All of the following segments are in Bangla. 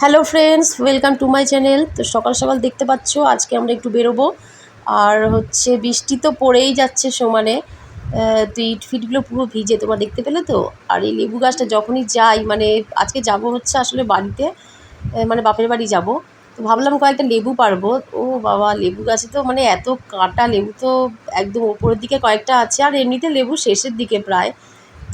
Hello friends welcome to my channel তো সকাল সকাল দেখতে পাচ্ছ, আজকে আমরা একটু বেরোবো। আর হচ্ছে, বৃষ্টি তো পড়েই যাচ্ছে সমানে। তো ইট ফিটগুলো পুরো ভিজে, তোমরা দেখতে পেলে তো? আর এই লেবু গাছটা যখনই যাই মানে আজকে যাব হচ্ছে আসলে বাড়িতে মানে বাপের বাড়ি যাব। তো ভাবলাম কয়েকটা লেবু পারব। ও বাবা, লেবু গাছে তো মানে এত কাঁটা লেবু তো একদম ওপরের দিকে কয়েকটা আছে, আর এমনিতে লেবু শেষের দিকে প্রায়।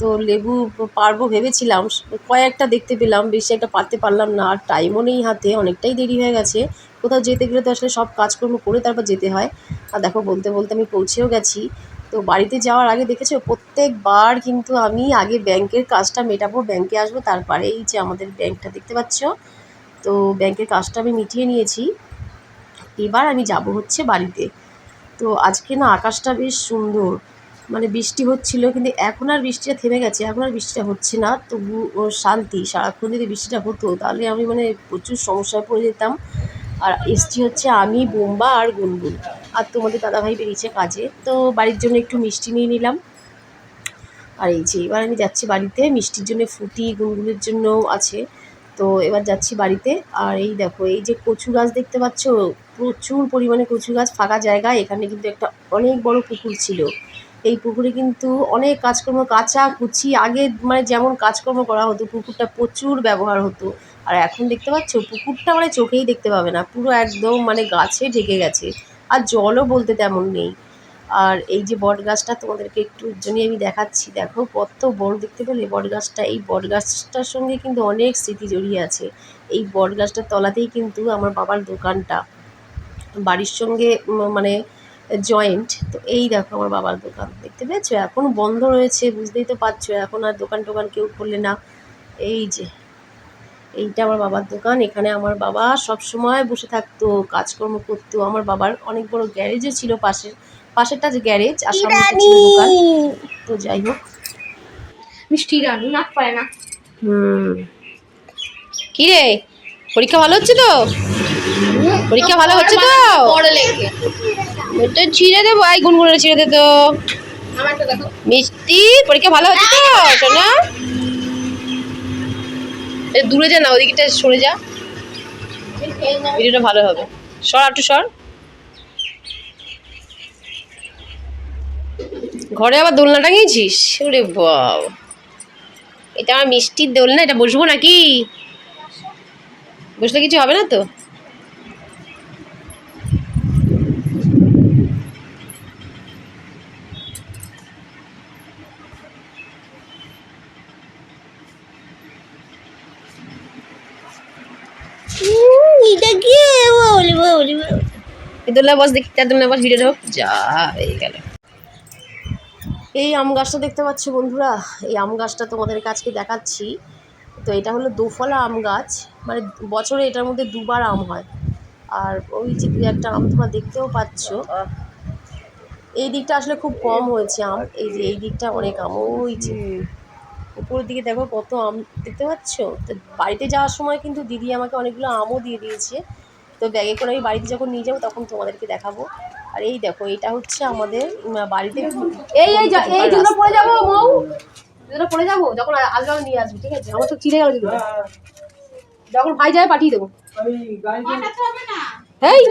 তো লেবু পারব ভেবেছিলাম, কয়েকটা দেখতে পেলাম, বেশি একটা পারতে পারলাম না, আর টাইমও নেই হাতে, অনেকটাই দেরি হয়ে গেছে। কোথাও যেতে গেলে তো আসলে সব কাজকর্ম করে তারপর যেতে হয়। আর দেখো, বলতে বলতে আমি পৌঁছেও গেছি। তো বাড়িতে যাওয়ার আগে দেখেছ, প্রত্যেকবার কিন্তু আমি আগে ব্যাংকের কাজটা মেটাবো, ব্যাংকে আসব, তারপরে এই যে আমাদের ব্যাংকটা দেখতে পাচ্ছ। তো ব্যাংকের কাজটা আমি মিটিয়ে নিয়েছি। এবার আমি যাব হচ্ছে বাড়িতে। তো আজকে না আকাশটা বেশ সুন্দর। মানে বৃষ্টি হচ্ছিল, কিন্তু এখন আর বৃষ্টিটা থেমে গেছে, এখন আর বৃষ্টিটা হচ্ছে না। তবু শান্তি, সারাক্ষণ যদি বৃষ্টিটা হতো, তাহলে আমি মানে প্রচুর সমস্যায় পড়ে যেতাম। আর এসছি হচ্ছে আমি, বোম্বা আর গুনগুন। আর তোমাদের দাদাভাই বেরিয়েছে কাজে, তো বাড়ির জন্য একটু মিষ্টি নিয়ে নিলাম। আর এই যে, এবার আমি যাচ্ছি বাড়িতে, মিষ্টির জন্য ফুটি, গুনগুনের জন্য আছে। তো এবার যাচ্ছি বাড়িতে, আর এই দেখো, এই যে কচু গাছ দেখতে পাচ্ছ, প্রচুর পরিমাণে কচু গাছ, ফাঁকা জায়গায় এখানে কিন্তু একটা অনেক বড় পুকুর ছিল। এই পুকুরে কিন্তু অনেক কাজকর্ম, কাঁচা কুচি, আগে মানে যেমন কাজকর্ম করা হতো, পুকুরটা প্রচুর ব্যবহার হতো। আর এখন দেখতে পাচ্ছ, পুকুরটা মানে চোখেই দেখতে পাবে না, পুরো একদম মানে গাছে ঢেকে গেছে, আর জলও বলতে তেমন নেই। আর এই যে বট গাছটা তোমাদেরকে একটু জন্য আমি দেখাচ্ছি, দেখো কত বড় দেখতে পেলে বট গাছটা এই বট গাছটার সঙ্গে কিন্তু অনেক স্মৃতি জড়িয়ে আছে। এই বট গাছটার তলাতেই কিন্তু আমার বাবার দোকানটা। বাড়ির সঙ্গে মানে জয়েন্ট তো এই দেখো আমার বাবার দোকান দেখতে পেয়েছ? এখন বন্ধ রয়েছে বুঝতেই তো পারছ। এখন আর দোকান টোকান কেউ করলে না। এই যে এইটা আমার বাবার দোকান। এখানে আমার বাবা সব সময় বসে থাকতো কাজকর্ম করতো। আমার বাবার অনেক বড় গ্যারেজও ছিল পাশে পাশেরটা যে গ্যারেজ আর সামনেটা ছিল দোকান। তো যাই হোক। মিষ্টি রানু নাক পারে না। হুম। কি রে পরীক্ষা ভালো হচ্ছে তো? পরীক্ষা ভালো হচ্ছে তো? বড় লেগে ওটা ছিঁড়ে দেবো আই গুনগুনে ছিঁড়ে দে তো। মিষ্টি, পরীক্ষা ভালো হচ্ছে তো, সোনা? দূরে যা না, ওদিকটা সরে যা। ভিডিওটা ভালো হবে। সর একটু সর। ঘরে আবার দোলনা টাঙিয়েছিস? ওরে বাব এটা আমার মিষ্টির দোলনা, এটা বসবো নাকি? বসলে কিছু হবে না তো এটা কি এই আম গাছটা দেখতে পাচ্ছ বন্ধুরা। এই আম গাছটা তোমাদেরকে আজকে দেখাচ্ছি। তো এটা হলো দোফলা আম গাছ। মানে বছরে এটার মধ্যে দুবার আম হয়। আর ওই যে দু একটা আম তোমরা দেখতেও পাচ্ছ। এই দিকটা আসলে খুব কম হয়েছে আম। এই যে এই দিকটা অনেক আম। ওই যে উপরের দিকে দেখো কত আম। দেখতে পাচ্ছ? তো বাড়িতে যাওয়ার সময় কিন্তু দিদি আমাকে অনেকগুলো আমও দিয়ে দিয়েছে। তো ব্যাগে করে আমি বাড়িতে যখন নিয়ে যাব তখন তোমাদেরকে দেখাবো। আর এই দেখো এটা হচ্ছে আমাদের বাড়িতে এই এই এই জুতো পরে যাব মৌ জুতোটা পরে যাব যখন আসবে আমি নিয়ে আসবি ঠিক আছে? আমার তো চিড়ে গেল যখন ভাই যাবে পাঠিয়ে দেবো। এই!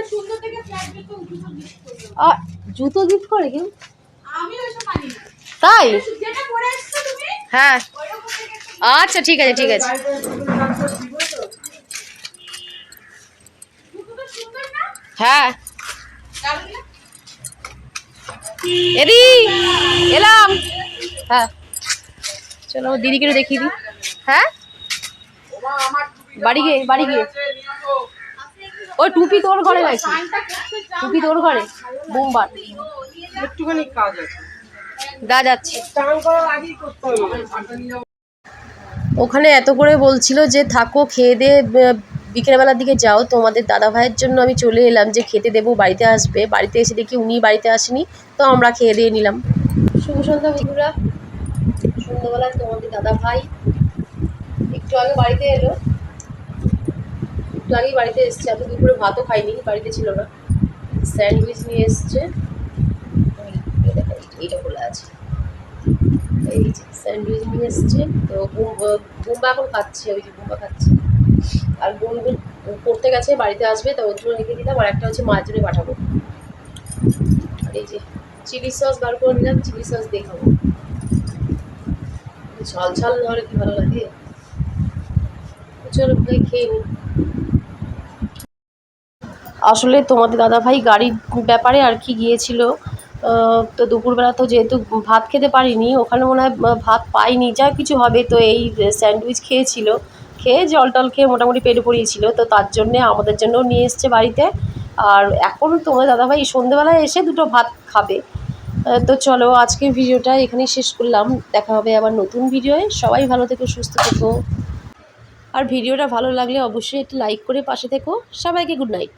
জুতো গিফট করে কেউ? তাই? হ্যাঁ। আচ্ছা ঠিক আছে ঠিক আছে। হ্যাঁ। এদি এলাম। হ্যাঁ। চলো দিদিকে দেখিয়ে দিই। হ্যাঁ? বাড়ি গিয়ে বাড়ি গিয়ে। ও টুপি তোর ঘরে গেছে। টুপি তোর ঘরে বোমবার। একটুখানি কাজ আছে। দা যাচ্ছে। ওখানে এত করে বলছিল যে থাকো খেয়ে দিয়ে বিকেলবেলার দিকে যাও, তোমাদের দাদা ভাইয়ের জন্য আমি চলে এলাম যে খেতে দেবো, বাড়িতে আসবে। বাড়িতে এসে দেখি উনি বাড়িতে আসেনি, তো আমরা খেয়ে দিয়ে নিলাম। শুভ সন্ধ্যা বন্ধুরা। সন্ধ্যাবেলায় তোমাদের দাদা ভাই একটু আগে বাড়িতে এলো। একটু আগেই বাড়িতে এসছে। এত দুপুরে ভাতও খাইনি, বাড়িতে ছিল না। স্যান্ডউইচ নিয়ে এসছে। এইটা খোলা আছে। এই স্যান্ডউইচ নিয়ে এসছে। তো বুম্বা এখন খাচ্ছে, ওই যে বুম্বা খাচ্ছে। আর গুনগুন পড়তে গেছে, বাড়িতে আসবে, তো ওর জন্য রেখে দিলাম, আর একটা হচ্ছে মায়ের জন্য পাঠাবো। আর এই যে চিলি সস বার করে নিলাম, চিলি সস দিয়ে খাব ঝাল ঝাল না হলে কি ভালো লাগে? চলো ভাই, খেয়ে নিই। আসলে তোমাদের দাদা ভাই গাড়ির ব্যাপারে আর কি গিয়েছিল তো দুপুরবেলা তো যেহেতু ভাত খেতে পারিনি, ওখানে মনে হয় ভাত পাইনি, যা কিছু হবে, তো এই স্যান্ডউইচ খেয়েছিল। খেয়ে জল টল খেয়ে মোটামুটি পেট পড়িয়েছিল তো তার জন্যে আমাদের জন্য নিয়ে এসছে বাড়িতে। আর এখন তোমার দাদাভাই সন্ধেবেলায় এসে দুটো ভাত খাবে। তো চলো আজকে ভিডিওটা এখানেই শেষ করলাম। দেখা হবে আবার নতুন ভিডিওয়ে। সবাই ভালো থেকো, সুস্থ থেকো। আর ভিডিওটা ভালো লাগলে অবশ্যই একটু লাইক করে পাশে থেকো। সবাইকে গুড নাইট।